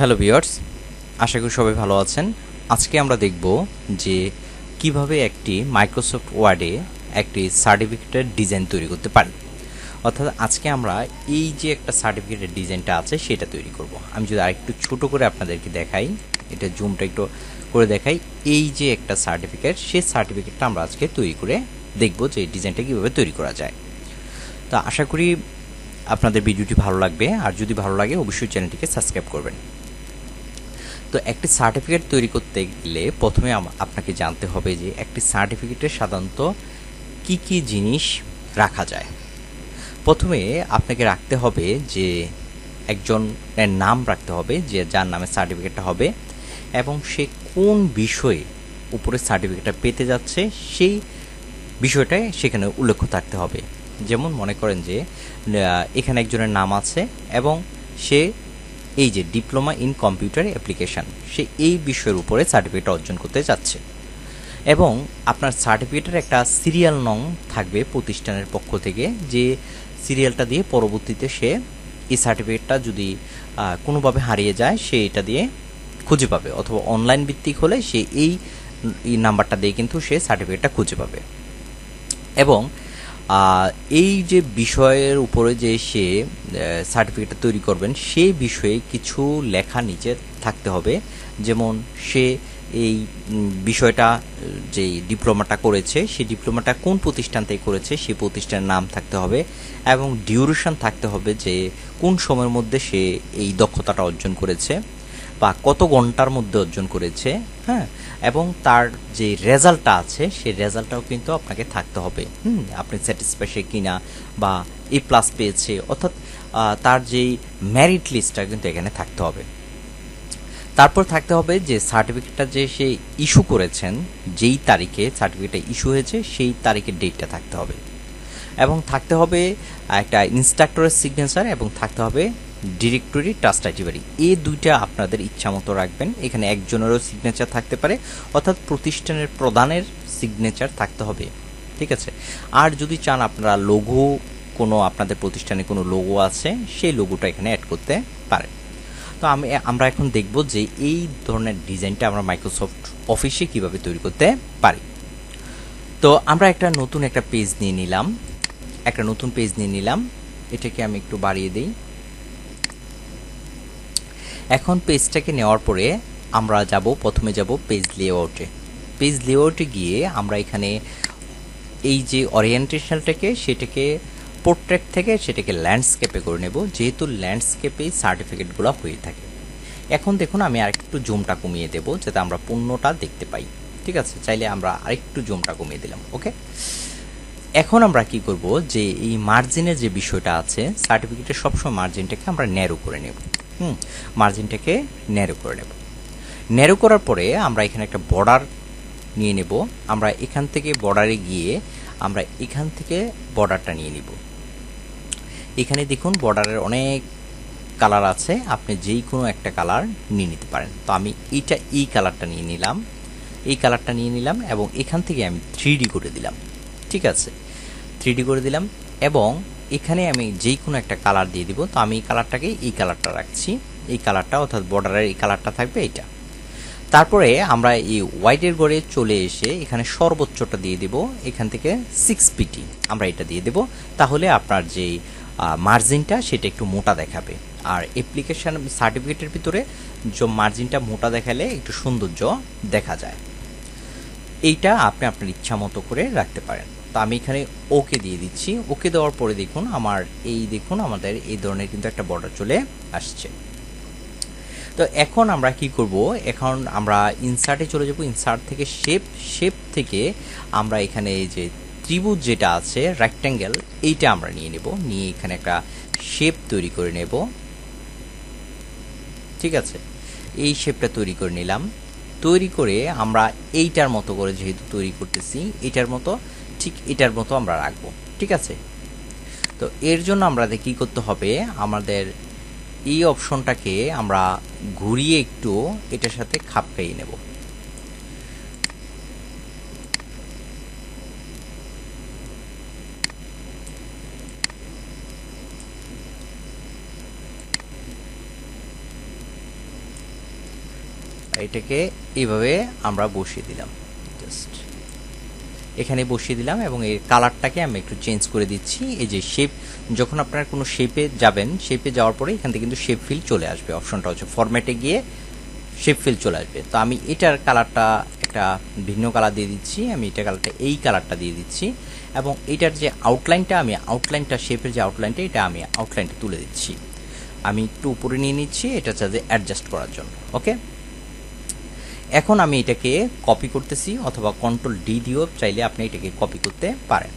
Hello viewers, আশা করি সবাই ভালো আছেন। আজকে আমরা দেখব যে কীভাবে একটি মাইক্রোসফট ওয়ার্ডে একটি সার্টিফিকেটের ডিজাইন তৈরি করতে পারি। অর্থাৎ আজকে আমরা এই যে একটা সার্টিফিকেটের ডিজাইনটা আছে, সেটা তৈরি করব। আমি যদি আরেকটু ছোট করে আপনাদেরকে দেখাই, এটা জুমটা একটু করে দেখাই। এই যে একটা সার্টিফিকেট সেই সার্টিফিকেটটা আমরা আজকে তৈরি করে দেখব যে এই ডিজাইনটা কীভাবে তৈরি করা যায়। তো আশা করি আপনাদের ভিডিওটি ভালো লাগবে। আর যদি ভালো লাগে, অবশ্যই চ্যানেলটিকে সাবস্ক্রাইব করবেন। তো একটি সার্টিফিকেট তৈরি করতে গেলে প্রথমে আপনাকে জানতে হবে যে একটি সার্টিফিকেটে সাধারণত কি কি জিনিস রাখা যায়। প্রথমে আপনাকে রাখতে হবে যে একজনের নাম রাখতে হবে, যে যার নামে সার্টিফিকেটটা হবে এবং সে কোন বিষয়ে উপরে সার্টিফিকেটটা পেতে যাচ্ছে সেই বিষয়টাই সেখানে উল্লেখ থাকতে হবে। যেমন মনে করেন যে এখানে একজনের নাম আছে এবং সে এই যে ডিপ্লোমা ইন কম্পিউটার অ্যাপ্লিকেশান, সে এই বিষয়ের উপরে সার্টিফিকেট অর্জন করতে যাচ্ছে এবং আপনার সার্টিফিকেটের একটা সিরিয়াল নং থাকবে প্রতিষ্ঠানের পক্ষ থেকে, যে সিরিয়ালটা দিয়ে পরবর্তীতে সে এই সার্টিফিকেটটা যদি কোনোভাবে হারিয়ে যায়, সে এটা দিয়ে খুঁজে পাবে। অথবা অনলাইন ভিত্তিক হলে সে এই নাম্বারটা দিয়ে কিন্তু সে সার্টিফিকেটটা খুঁজে পাবে। এবং এই যে বিষয়ের উপরে যে সে সার্টিফিকেটটা তৈরি করবেন, সেই বিষয়ে কিছু লেখা নিচে থাকতে হবে। যেমন সে এই বিষয়টা যে ডিপ্লোমাটা করেছে, সেই ডিপ্লোমাটা কোন প্রতিষ্ঠান থেকে করেছে, সেই প্রতিষ্ঠানের নাম থাকতে হবে এবং ডিউরেশন থাকতে হবে যে কোন সময়ের মধ্যে সে এই দক্ষতাটা অর্জন করেছে। বা কত ঘণ্টার মধ্যে অর্জন করেছে হ্যাঁ? এবং তার যে রেজাল্টটা আছে, সেই রেজাল্টটাও কিন্তু আপনাকে থাকতে হবে। হুম, আপনি স্যাটিসফাইসে কিনা বা এ প্লাস পেয়েছে, অর্থাৎ তার যেই ম্যারিট লিস্টটা কিন্তু এখানে থাকতে হবে। তারপর থাকতে হবে যে সার্টিফিকেটটা যে সে ইস্যু করেছেন, যেই তারিখে সার্টিফিকেটটা ইস্যু হয়েছে, সেই তারিখের ডেটটা থাকতে হবে। এবং থাকতে হবে একটা ইনস্ট্রাক্টরের সিগনেচার এবং থাকতে হবে ডিরেক্টরি ট্রাস্ট আইটিভারি এই দুইটা আপনাদের ইচ্ছা মতো রাখবেন। এখানে একজনেরও সিগনেচার থাকতে পারে, অর্থাৎ প্রতিষ্ঠানের প্রধানের সিগনেচার থাকতে হবে। ঠিক আছে? আর যদি চান আপনারা লোগো কোনো আপনাদের প্রতিষ্ঠানে কোনো লোগো আছে, সেই লোগোটা এখানে অ্যাড করতে পারেন। তো আমি, আমরা এখন দেখব যে এই ধরনের ডিজাইনটা আমরা মাইক্রোসফট অফিসে কীভাবে তৈরি করতে পারি। তো আমরা একটা নতুন একটা পেজ নিয়ে নিলাম। একটা নতুন পেজ নিয়ে নিলাম। এটাকে আমি একটু বাড়িয়ে দিই। এখন পেজটাকে নেওয়ার পরে আমরা যাব, প্রথমে যাব পেজ লেআউটে পেজ লেআউটে গিয়ে আমরা এখানে এই যে অরিয়েন্টেশনটাকে সেটাকে পোর্ট্রেট থেকে সেটাকে ল্যান্ডস্কেপে করে নেব, যেহেতু ল্যান্ডস্কেপেই সার্টিফিকেটগুলো হয়ে থাকে। এখন দেখুন, আমি আরেকটু জুমটা কমিয়ে দেবো, যাতে আমরা পণ্যটা দেখতে পাই। ঠিক আছে? চাইলে আমরা আরেকটু জুমটা কমিয়ে দিলাম, ওকে? এখন আমরা কি করব, যে এই মার্জিনের যে বিষয়টা আছে সার্টিফিকেটের সবসময় মার্জিনটাকে আমরা ন্যারো করে নেব। হুম, মার্জিনটাকে ন্যারো করে নেব। ন্যারো করার পরে আমরা এখানে একটা বর্ডার নিয়ে নেব। আমরা এখান থেকে বর্ডারে গিয়ে আমরা এখান থেকে বর্ডারটা নিয়ে নিব। এখানে দেখুন বর্ডারের অনেক কালার আছে। আপনি যেই কোনো একটা কালার নিয়ে নিতে পারেন। তো আমি এইটা, এই কালারটা নিয়ে নিলাম। এই কালারটা নিয়ে নিলাম এবং এখান থেকে আমি থ্রি করে দিলাম। ঠিক আছে? থ্রি করে দিলাম এবং এখানে আমি যেই কোনো একটা কালার দিয়ে দিব। তো আমি এই কালারটাকে এই কালারটা রাখছি। এই কালারটা অর্থাৎ বর্ডারের এই কালারটা থাকবে এইটা। তারপরে আমরা এই হোয়াইটের গড়ে চলে এসে এখানে সর্বোচ্চটা দিয়ে দেব। এখান থেকে সিক্স পিটি আমরা এটা দিয়ে দেব। তাহলে আপনার যে মার্জিনটা সেটা একটু মোটা দেখাবে। আর অ্যাপ্লিকেশান সার্টিফিকেটের ভিতরে যে মার্জিনটা মোটা দেখালে একটু সৌন্দর্য দেখা যায়। এইটা আপনি আপনার ইচ্ছা মতো করে রাখতে পারেন। তো আমি এখানে ওকে দিয়ে দিচ্ছি। ওকে দেওয়ার পরে দেখুন, আমার এই দেখুন, আমাদের এই ধরনের কিন্তু একটা বর্ডার চলে আসছে। তো এখন আমরা কি করব? এখন আমরা ইনসার্টে চলে যাব। ইনসার্ট থেকে শেপ শেপ থেকে আমরা এখানে এই যে ত্রিভুজ যেটা আছে রেক্ট্যাঙ্গেল এইটা আমরা নিয়ে নেব। নিয়ে এখানে একটা শেপ তৈরি করে নেব। ঠিক আছে? এই শেপটা তৈরি করে নিলাম। তৈরি করে আমরা এইটার মতো করে যেহেতু তৈরি করতেছি, এটার মতো ঠিক এটার মতো আমরা রাখব, ঠিক আছে? তো এর জন্য আমাদের কী করতে হবে, আমাদের এই অপশনটাকে আমরা ঘুরিয়ে একটু এটার সাথে খাপ খাইয়ে নেব। এটাকে এইভাবে আমরা বসিয়ে দিলাম জাস্ট এখানে বসিয়ে দিলাম এবং এই কালারটাকে আমি একটু চেঞ্জ করে দিচ্ছি। এই যে শেপ যখন আপনারা কোনো শেপে যাবেন শেপে যাওয়ার পরে এখান থেকে কিন্তু শেপ ফিল চলে আসবে। অপশনটা হচ্ছে ফরম্যাটে গিয়ে শেপ ফিল চলে আসবে। তো আমি এটার কালারটা একটা ভিন্ন কালার দিয়ে দিচ্ছি। আমি এটা কালারটা এই কালারটা দিয়ে দিচ্ছি এবং এটার যে আউটলাইনটা আমি আউটলাইনটা শেপের যে আউটলাইনটা এটা আমি আউটলাইনটা তুলে দিচ্ছি। আমি একটু উপরে নিয়ে নিচ্ছি এটা চাঁদে অ্যাডজাস্ট করার জন্য। ওকে এখন আমি এটাকে কপি করতেছি অথবা কন্ট্রোল ডি দিয়েও চাইলে আপনি এটাকে কপি করতে পারেন।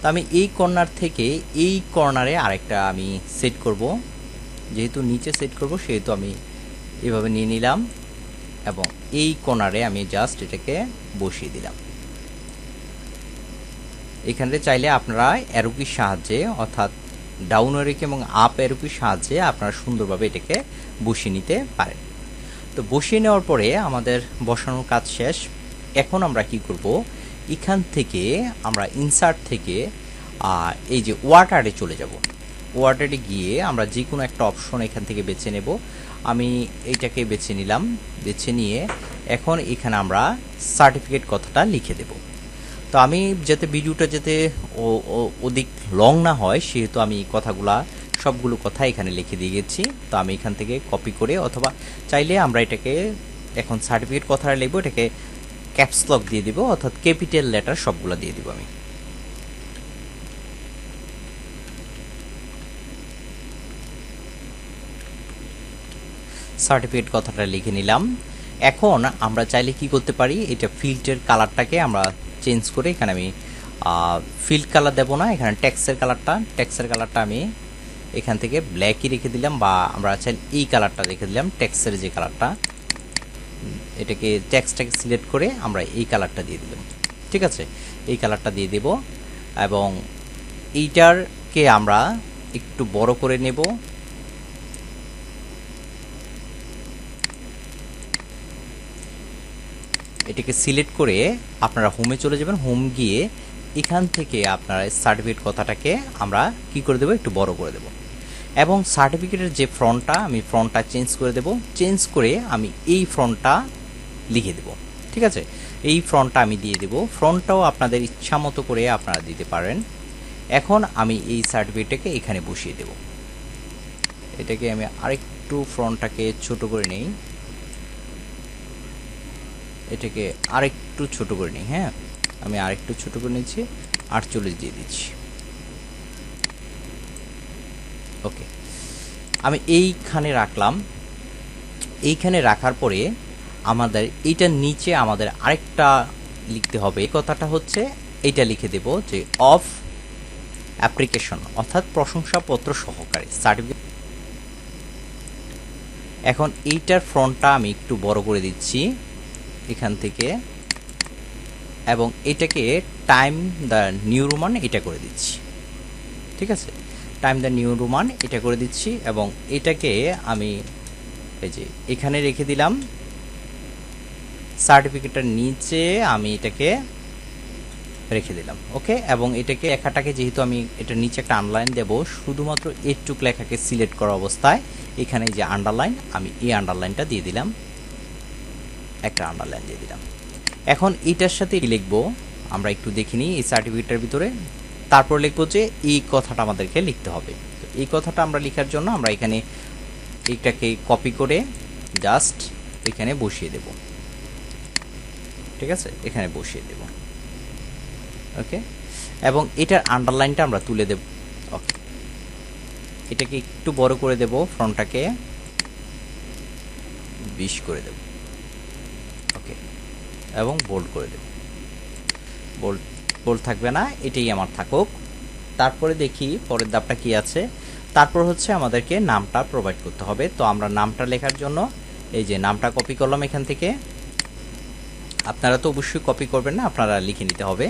তো আমি এই কর্নার থেকে এই কর্নারে আরেকটা আমি সেট করব। যেহেতু নিচে সেট করব, সেহেতু আমি এভাবে নিয়ে নিলাম এবং এই কর্নারে আমি জাস্ট এটাকে বসিয়ে দিলাম। এখানে চাইলে আপনারা অ্যারোকির সাহায্যে অর্থাৎ ডাউন এরোকি এবং আপ এরোকির সাহায্যে আপনারা সুন্দরভাবে এটাকে বসিয়ে নিতে পারেন। তো বসিয়ে নেওয়ার পরে আমাদের বসানোর কাজ শেষ। এখন আমরা কি করব? এখান থেকে আমরা ইনসার্ট থেকে এই যে ওয়াটারে চলে যাব। ওয়াটারে গিয়ে আমরা যে কোনো একটা অপশন এখান থেকে বেছে নেব। আমি এইটাকে বেছে নিলাম, বেছে নিয়ে এখন এখানে আমরা সার্টিফিকেট কথাটা লিখে দেব। তো আমি যাতে ভিডিওটা যাতে অধিক লং না হয়, সেহেতু আমি কথাগুলা সবগুলো কথা এখানে লিখে দিয়ে গেছি। তো আমি এখান থেকে কপি করে অথবা চাইলে আমরা এটাকে এখন সার্টিফিকেট কথাটা লিখব, এটাকে ক্যাপসলক দিয়ে দিব, অর্থাৎ ক্যাপিটাল লেটার সবগুলো দিয়ে দিব আমি। সার্টিফিকেট কথাটা লিখে নিলাম। এখন আমরা চাইলে কি করতে পারি, এটা ফিল্টের কালারটাকে আমরা চেঞ্জ করে এখানে আমি ফিল্ড কালার দেবো না, এখানে ট্যাক্সের কালারটা ট্যাক্সের কালারটা আমি এখান থেকে ব্ল্যাকই রেখে দিলাম বা আমরা চাইলে এই কালারটা রেখে দিলাম ট্যাক্সের যে কালারটা এটাকে ট্যাক্সটাকে সিলেক্ট করে আমরা এই কালারটা দিয়ে দিলাম। ঠিক আছে? এই কালারটা দিয়ে দেব এবং এইটারকে আমরা একটু বড় করে নেব। এটাকে সিলেক্ট করে আপনারা হোমে চলে যাবেন। হোম গিয়ে এখান থেকে আপনারা সার্টিফিকেট কথাটাকে আমরা কি করে দেবো? একটু বড় করে দেব। এবং সার্টিফিকেটের যে ফ্রন্টটা, আমি ফ্রন্টটা চেঞ্জ করে দেব। চেঞ্জ করে আমি এই ফ্রন্টটা লিখে দেব। ঠিক আছে? এই ফ্রন্টটা আমি দিয়ে দেব। ফ্রন্টটাও আপনাদের ইচ্ছা মতো করে আপনারা দিতে পারেন। এখন আমি এই সার্টিফিকেটটাকে এখানে বসিয়ে দেব। এটাকে আমি আরেকটু ফ্রন্টটাকে ছোট করে নেই। এটাকে আরেকটু ছোট করে নিই হ্যাঁ? আমি আরেকটু ছোট করে নিচ্ছি, আটচল্লিশ দিয়ে দিচ্ছি। ওকে আমি এইখানে রাখলাম। এইখানে রাখার পরে আমাদের এইটার নিচে আমাদের আরেকটা লিখতে হবে। এই কথাটা হচ্ছে এইটা লিখে দেব যে অফ অ্যাপ্লিকেশন অর্থাৎ প্রশংসাপত্র সহকারে। সার্টিফিকেট এখন এইটার ফ্রন্টটা আমি একটু বড় করে দিচ্ছি এখান থেকে। এবং এটাকে টাইম দ্য নিউ রোমান এটা করে দিচ্ছি। ঠিক আছে? টাইম দ্য নিউ রোমান এটা করে দিচ্ছি এবং এটাকে আমি এই যে এখানে রেখে দিলাম। সার্টিফিকেটটার নিচে আমি এটাকে রেখে দিলাম, ওকে? এবং এটাকে লেখাটাকে যেহেতু আমি এটা নিচে একটা আন্ডারলাইন দেব, শুধুমাত্র এইটুক লেখাকে সিলেক্ট করা অবস্থায় এখানে যে আন্ডারলাইন আমি এই আন্ডারলাইনটা দিয়ে দিলাম। একটা আন্ডারলাইন দিয়ে দিলাম। এখন এটার সাথে লিখব? আমরা একটু দেখিনি এই সার্টিফিকেটের ভিতরে। তারপর লিখব যে এই কথাটা আমাদেরকে লিখতে হবে। এই কথাটা আমরা লেখার জন্য আমরা এখানে এইটাকে কপি করে জাস্ট এখানে বসিয়ে দেব। ঠিক আছে? এখানে বসিয়ে দেব। ওকে এবং এটার আন্ডারলাইনটা আমরা তুলে দেব। ওকে এটাকে একটু বড় করে দেব ফ্রন্টটাকে বিশ করে দেব। ওকে এবং বোল্ড করে দেব। বোল্ড বোল্ড থাকবে না, এটাই আমার থাকুক। তারপরে দেখি পরের দাবটা কি আছে। তারপর হচ্ছে আমাদেরকে নামটা প্রোভাইড করতে হবে। তো আমরা নামটা লেখার জন্য এই যে নামটা কপি করলাম এখান থেকে। আপনারা তো অবশ্যই কপি করবেন না, আপনারা লিখে নিতে হবে।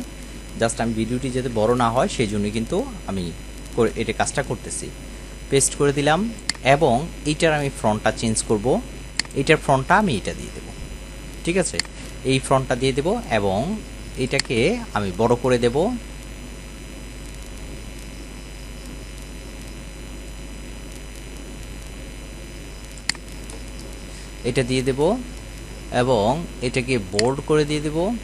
জাস্ট আমি ভিডিওটি যাতে বড় না হয় সেই জন্যই কিন্তু আমি এটা কাজটা করতেছি। পেস্ট করে দিলাম এবং এইটার আমি ফ্রন্টটা চেঞ্জ করব। এইটার ফ্রন্টটা আমি এটা দিয়ে দেব। ঠিক আছে? এই ফ্রন্টটা দিয়ে দেব এবং এটাকে আমি বড় করে দেব। এটা দিয়ে দেব এবং এটাকে বোল্ড করে দিয়ে দেব।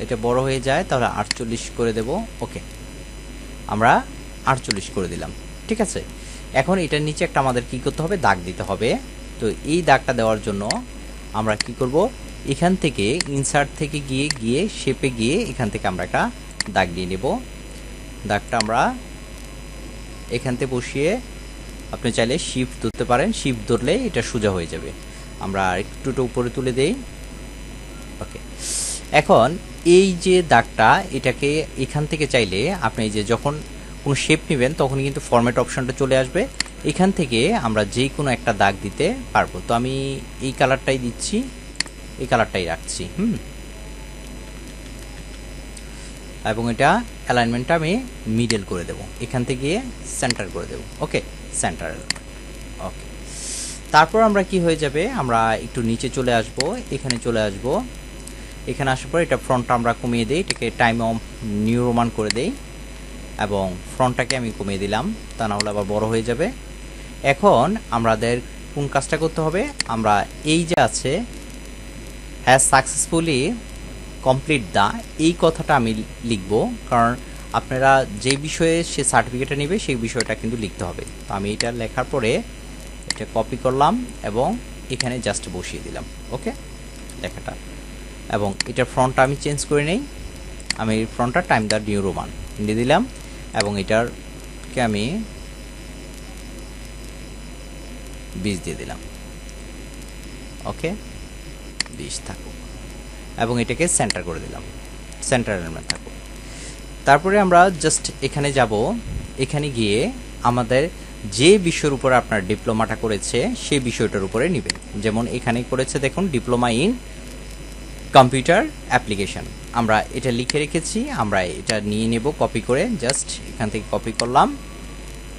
এটা বড় হয়ে যায়, তাহলে আটচল্লিশ করে দেব। ওকে আমরা আটচল্লিশ করে দিলাম। ঠিক আছে? এখন এটার নিচে একটা আমাদের কি করতে হবে? দাগ দিতে হবে। তো এই দাগটা দেওয়ার জন্য আমরা কি করব? এখান থেকে ইনসার্ট থেকে গিয়ে গিয়ে শেপে গিয়ে এখান থেকে আমরা একটা দাগ দিয়ে নেব। দাগটা আমরা এখান থেকে বসিয়ে আপনি চাইলে শিফট ধরতে পারেন। শিফট ধরলে এটা সোজা হয়ে যাবে। আমরা একটুটা উপরে তুলে দেই। ওকে এখন এই যে দাগটা, এটাকে এখান থেকে চাইলে আপনি যে যখন কোনো শেপ নেবেন তখন কিন্তু ফরম্যাট অপশনটা চলে আসবে। এখান থেকে আমরা যে কোনো একটা দাগ দিতে পারব। তো আমি এই কালারটাই দিচ্ছি, এই কালারটাই রাখছি, হুম। এবং এটা অ্যালাইনমেন্টটা আমি মিডল করে দেব, এখান থেকে সেন্টার করে দেব, ওকে? Centre okay. তারপর আমরা কি হয়ে যাবে? আমরা একটু নিচে চলে আসব, এখানে চলে আসব। এখানে আসার পর এটা ফ্রন্টটা আমরা কমিয়ে দিই, এটাকে টাইম অফ নিউ রোমান করে দেই। এবং ফ্রন্টটাকে আমি কমিয়ে দিলাম, তা না হলে আবার বড় হয়ে যাবে। এখন আমাদের কোন কাজটা করতে হবে? আমরা এই যে আছে হ্যাজ সাকসেসফুলি কমপ্লিট দা এই কথাটা আমি লিখব, কারণ আপনারা যে বিষয়ে সে সার্টিফিকেটটা নেবে, সেই বিষয়টা কিন্তু লিখতে হবে। তো আমি এটা লেখার পরে এটা কপি করলাম এবং এখানে জাস্ট বসিয়ে দিলাম ওকে লেখাটা। এবং এটার ফ্রন্টটা আমি চেঞ্জ করে নেই। আমি ফ্রন্টটা টাইম দ্য নিউ রোমান দিয়ে দিলাম এবং এটারকে আমি বিশ দিয়ে দিলাম। ওকে? বিশ থাকুক। এবং এটাকে সেন্টার করে দিলাম। সেন্টার এলিমেন্ট থাকুক। তারপরে আমরা জাস্ট এখানে যাব। এখানে গিয়ে আমাদের যে বিষয়ের উপর আপনার ডিপ্লোমাটা করেছে, সেই বিষয়টার উপরে নেবেন। যেমন এখানে করেছে দেখুন ডিপ্লোমা ইন কম্পিউটার অ্যাপ্লিকেশন আমরা এটা লিখে রেখেছি, আমরা এটা নিয়ে নেব কপি করে। জাস্ট এখান থেকে কপি করলাম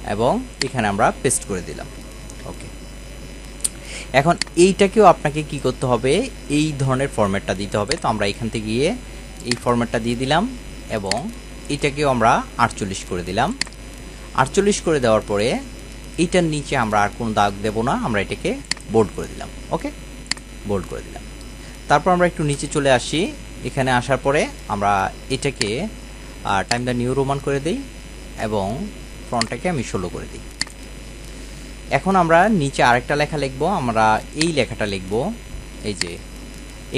এবং এখানে আমরা পেস্ট করে দিলাম। এখন এইটাকেও আপনাকে কি করতে হবে? এই ধরনের ফরম্যাটটা দিতে হবে। তো আমরা এখান থেকে গিয়ে এই ফরম্যাটটা দিয়ে দিলাম এবং এটাকেও আমরা আটচল্লিশ করে দিলাম। আটচল্লিশ করে দেওয়ার পরে এইটার নিচে আমরা আর কোনো দাগ দেব না। আমরা এটাকে বোল্ড করে দিলাম। ওকে বোল্ড করে দিলাম। তারপর আমরা একটু নিচে চলে আসি। এখানে আসার পরে আমরা এটাকে টাইম দ্য নিউ রোমান করে দিই এবং ফ্রন্টটাকে আমি ষোলো করে দিই। এখন আমরা নিচে আরেকটা লেখা লিখব, আমরা এই লেখাটা লিখব, এই যে,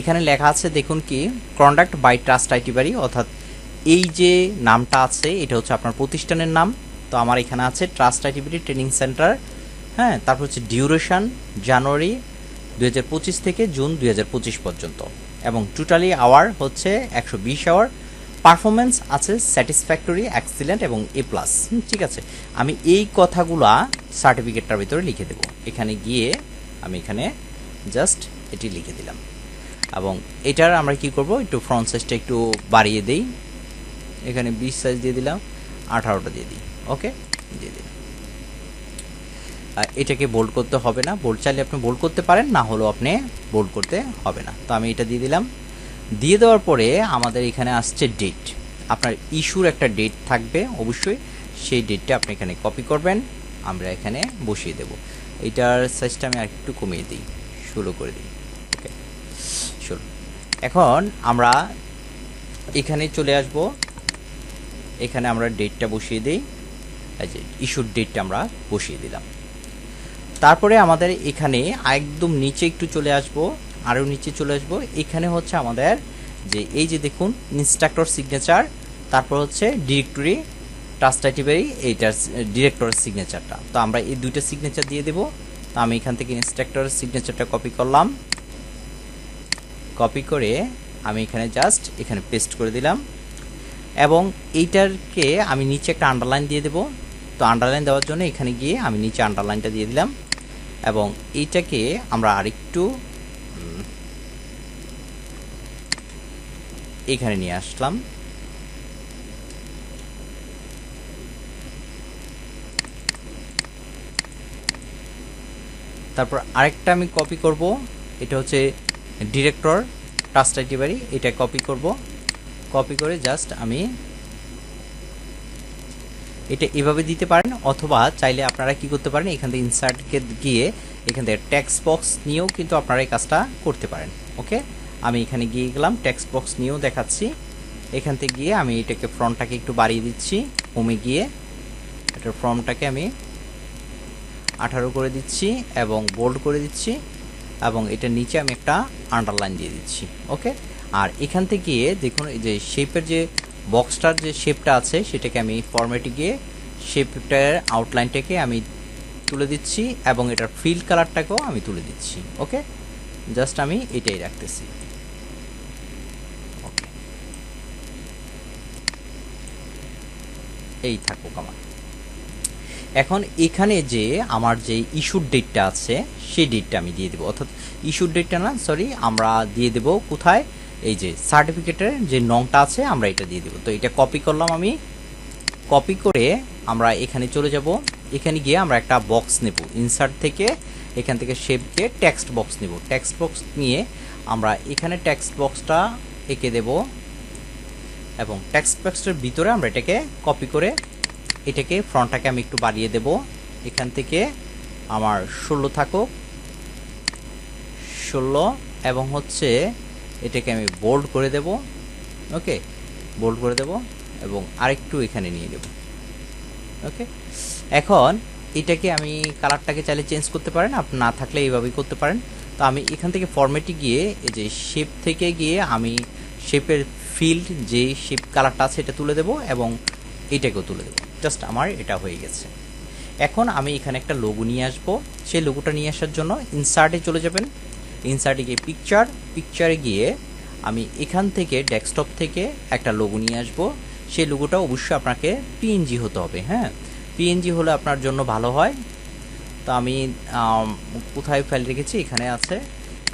এখানে লেখা আছে, দেখুন কি কন্ডাক্ট বাই ট্রাস্ট আইটিবারি, অর্থাৎ এই যে নামটা আছে, এটা হচ্ছে আপনার প্রতিষ্ঠানের নাম, তো আমার এখানে আছে ট্রাস্ট আইটিবিটি ট্রেনিং সেন্টার হ্যাঁ তারপর হচ্ছে ডিউরেশন জানুয়ারি দু হাজার পঁচিশ থেকে জুন দু হাজার পঁচিশ পর্যন্ত, এবং টোটালি আওয়ার হচ্ছে একশো বিশ আওয়ার পারফরমেন্স আছে স্যাটিসফ্যাক্টরি এক্সিলেন্ট এবং এ প্লাস ঠিক আছে? আমি এই কথাগুলা সার্টিফিকেটটার ভিতরে লিখে দেব। এখানে গিয়ে আমি এখানে জাস্ট এটি লিখে দিলাম। এবং এটার আমরা কি করব? একটু ফ্রন্ট সাইজটা একটু বাড়িয়ে দেই। এখানে বিশ সাইজ দিয়ে দিলাম, আঠারোটা দিয়ে দিই। ওকে? দিয়ে দিলাম। এটাকে বোল্ড করতে হবে না। বোল্ড চাইলে আপনি বোল্ড করতে পারেন, না হলেও আপনি বোল্ড করতে হবে না। তো আমি এটা দিয়ে দিলাম। দিয়ে দেওয়ার পরে আমাদের এখানে আসছে ডেট আপনার ইস্যুর একটা ডেট থাকবে, অবশ্যই। সেই ডেটটা আপনি এখানে কপি করবেন, আমরা এখানে বসিয়ে দেব। এটার সাইজটা আমি আর একটু কমিয়ে দিই ষোলো করে দিই। ওকে ষোলো এখন আমরা এখানে চলে আসব। এখানে আমরা ডেটটা বসিয়ে দিই। ইস্যুর ডেটটা আমরা বসিয়ে দিলাম। তারপরে আমাদের এখানে একদম নিচে একটু চলে আসব। আরও নিচে চলে আসব। এখানে হচ্ছে আমাদের যে এই যে দেখুন ইনস্ট্রাক্টর সিগনেচার তারপর হচ্ছে ডিরেক্টরি টাস্টাইটিভারি এইটার ডিরেক্টরের সিগনেচারটা তো আমরা এই দুইটা সিগনেচার দিয়ে দেব। তো আমি এখান থেকে ইনস্ট্রাক্টরের সিগনেচারটা কপি করলাম। কপি করে আমি এখানে জাস্ট এখানে পেস্ট করে দিলাম। এবং এইটারকে আমি নিচে একটা আন্ডারলাইন দিয়ে দেব। তো আন্ডারলাইন দেওয়ার জন্য এখানে গিয়ে আমি নিচে আন্ডারলাইনটা দিয়ে দিলাম। এবং এইটাকে আমরা আরেকটু এখানে নিয়ে আসলাম। তারপর আরেকটা আমি কপি করব, এটা হচ্ছে ডিরেক্টর টাস্ট আইটিবারি এটা কপি করব। কপি করে জাস্ট আমি এটা এভাবে দিতে পারেন, অথবা চাইলে আপনারা কি করতে পারেন, এখান থেকে ইনসার্টকে গিয়ে এখান থেকে ট্যাক্স বক্স নিয়েও কিন্তু আপনারা এই কাজটা করতে পারেন ওকে আমি এখানে গিয়ে গেলাম টেক্সট বক্স নিয়েও দেখাচ্ছি। এখান থেকে গিয়ে আমি এটাকে ফ্রন্টটাকে একটু বাড়িয়ে দিচ্ছি হোমে গিয়ে। এটার ফর্মটাকে আমি আঠারো করে দিচ্ছি এবং বোল্ড করে দিচ্ছি এবং এটার নিচে আমি একটা আন্ডারলাইন দিয়ে দিচ্ছি ওকে আর এখান থেকে গিয়ে দেখুন, এই যে শেপের যে বক্সটার যে শেপটা আছে, সেটাকে আমি ফর্মেটে গিয়ে শেপটার আউটলাইনটাকে আমি তুলে দিচ্ছি এবং এটার ফিল্ড কালারটাকেও আমি তুলে দিচ্ছি ওকে জাস্ট আমি এটাই রাখতেছি। এই থাকুক আমার এখন এখানে যে আমার যে ইস্যুর ডেটটা আছে, সেই ডেটটা আমি দিয়ে দেবো। অর্থাৎ ইস্যুর ডেটটা না সরি আমরা দিয়ে দেব কোথায়? এই যে সার্টিফিকেটের যে নংটা আছে, আমরা এটা দিয়ে দেবো। তো এটা কপি করলাম আমি। কপি করে আমরা এখানে চলে যাব। এখানে গিয়ে আমরা একটা বক্স নেব। ইনসার্ট থেকে এখান থেকে শেপকে টেক্সট বক্স নেব। টেক্সট বক্স নিয়ে আমরা এখানে টেক্সট বক্সটা এঁকে দেব। এবং টেক্সট বক্সের ভিতরে আমরা এটাকে কপি করে এটাকে ফ্রন্টটাকে আমি একটু বাড়িয়ে দেব। এখান থেকে আমার ষোলো থাকুক। ষোলো এবং হচ্ছে এটাকে আমি বোল্ড করে দেব। ওকে বোল্ড করে দেব এবং আরেকটু এখানে নিয়ে দেব ওকে এখন এটাকে আমি কালারটাকে চাইলে চেঞ্জ করতে পারেন আপনি না থাকলে এইভাবেই করতে পারেন। তো আমি এখান থেকে ফরম্যাটে গিয়ে, এই যে শেপ থেকে গিয়ে আমি শেপের ফিল্ড যে শেপ কালারটা আছে এটা তুলে দেব এবং এটাকেও তুলে দেবো। জাস্ট আমার এটা হয়ে গেছে। এখন আমি এখানে একটা লোগো নিয়ে আসব। সেই লোগোটা নিয়ে আসার জন্য ইনসার্টে চলে যাবেন। ইনসার্টে গিয়ে পিকচার পিকচারে গিয়ে আমি এখান থেকে ডেস্কটপ থেকে একটা লোগো নিয়ে আসব। সেই লোগোটা অবশ্যই আপনাকে পিএনজি হতে হবে হ্যাঁ? পিএনজি হলে আপনার জন্য ভালো হয়। তো আমি কোথায় ফাইল রেখেছি? এখানে আছে।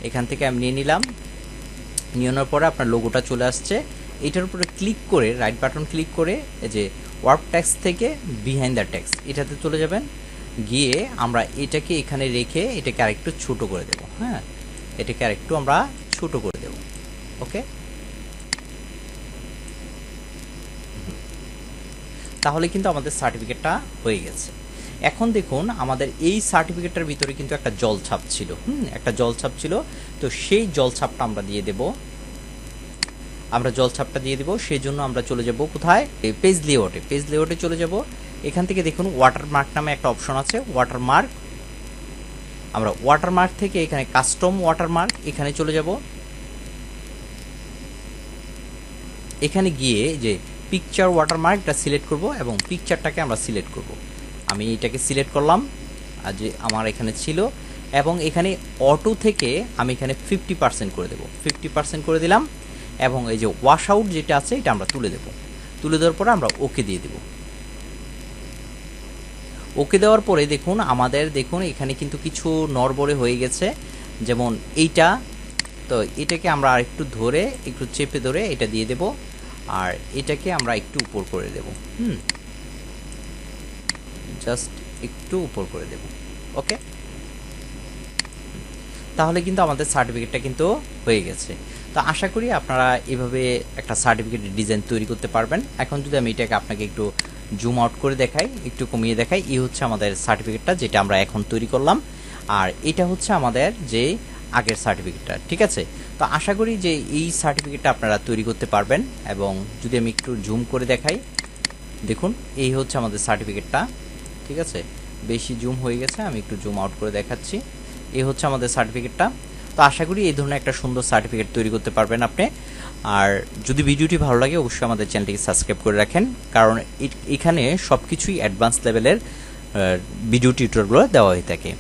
এখান থেকে আমি নিয়ে নিলাম। নিয়ে নেওয়ার পরে আপনার লোগোটা চলে আসছে। এটার উপরে ক্লিক করে রাইট বাটন ক্লিক করে যে ওয়ার্ক ট্যাক্স থেকে বিহাইন্ড দ্য ট্যাক্স এটাতে চলে যাবেন। গিয়ে আমরা এটাকে এখানে রেখে এটাকে আরেকটু ছোট করে দেব হ্যাঁ? এটাকে আরেকটু আমরা ছোট করে দেব ওকে তাহলে কিন্তু আমাদের সার্টিফিকেটটা হয়ে গেছে। এখন দেখুন, আমাদের এই সার্টিফিকেটটার ভিতরে কিন্তু একটা জলছাপ ছিল, হুম? একটা জলছাপ ছিল, তো সেই জলছাপটা আমরা দিয়ে দেব। আমরা জলছাপটা দিয়ে দেব, সেই জন্য আমরা চলে যাব কোথায়? পেজ লেআউটে পেজ লেআউটে চলে যাব। এখান থেকে দেখুন ওয়াটারমার্ক নামে একটা অপশন আছে ওয়াটারমার্ক আমরা ওয়াটারমার্ক থেকে এখানে কাস্টম ওয়াটারমার্ক এখানে চলে যাব। এখানে গিয়ে যে পিকচার ওয়াটারমার্কটা সিলেক্ট করব এবং পিকচারটাকে আমরা সিলেক্ট করব। আমি এটাকে সিলেক্ট করলাম, আর যে আমার এখানে ছিল, এবং এখানে অটো থেকে আমি এখানে ফিফটি পার্সেন্ট করে দেবো। ফিফটি পার্সেন্ট করে দিলাম। এবং এই যে ওয়াশ আউট যেটা আছে, এটা আমরা তুলে দেব। তুলে দেওয়ার পরে আমরা ওকে দিয়ে দেব। ওকে দেওয়ার পরে দেখুন, আমাদের দেখুন, এখানে কিন্তু কিছু নরবরে হয়ে গেছে। যেমন এইটা, তো এটাকে আমরা আর একটু ধরে, একটু চেপে ধরে এটা দিয়ে দেব। আর এটাকে আমরা একটু উপর করে দেব। হুম। জাস্ট একটু উপর করে দেব। ওকে? তাহলে কিন্তু আমাদের সার্টিফিকেটটা কিন্তু হয়ে গেছে। তো আশা করি আপনারা এভাবে একটা সার্টিফিকেটের ডিজাইন তৈরি করতে পারবেন। এখন যদি আমি এটাকে আপনাকে একটু জুম আউট করে দেখাই, একটু কমিয়ে দেখাই, এই হচ্ছে আমাদের সার্টিফিকেটটা যেটা আমরা এখন তৈরি করলাম। আর এটা হচ্ছে আমাদের যে আগের সার্টিফিকেটটা ঠিক আছে? তো আশা করি যে এই সার্টিফিকেটটা আপনারা তৈরি করতে পারবেন এবং যদি আমি একটু জুম করে দেখাই, দেখুন, এই হচ্ছে আমাদের সার্টিফিকেটটা ঠিক আছে? বেশি জুম হয়ে গেছে, আমি একটু জুম আউট করে দেখাচ্ছি। এই হচ্ছে আমাদের সার্টিফিকেটটা তো আশা করি এই ধরনের একটা সুন্দর সার্টিফিকেট তৈরি করতে পারবেন আপনি। আর যদি ভিডিওটি ভালো লাগে, অবশ্যই আমাদের চ্যানেলটিকে সাবস্ক্রাইব করে রাখেন। কারণ এখানে সব কিছুই অ্যাডভান্স লেভেলের ভিডিও টিউটোরিয়ালগুলো দেওয়া হয়ে থাকে।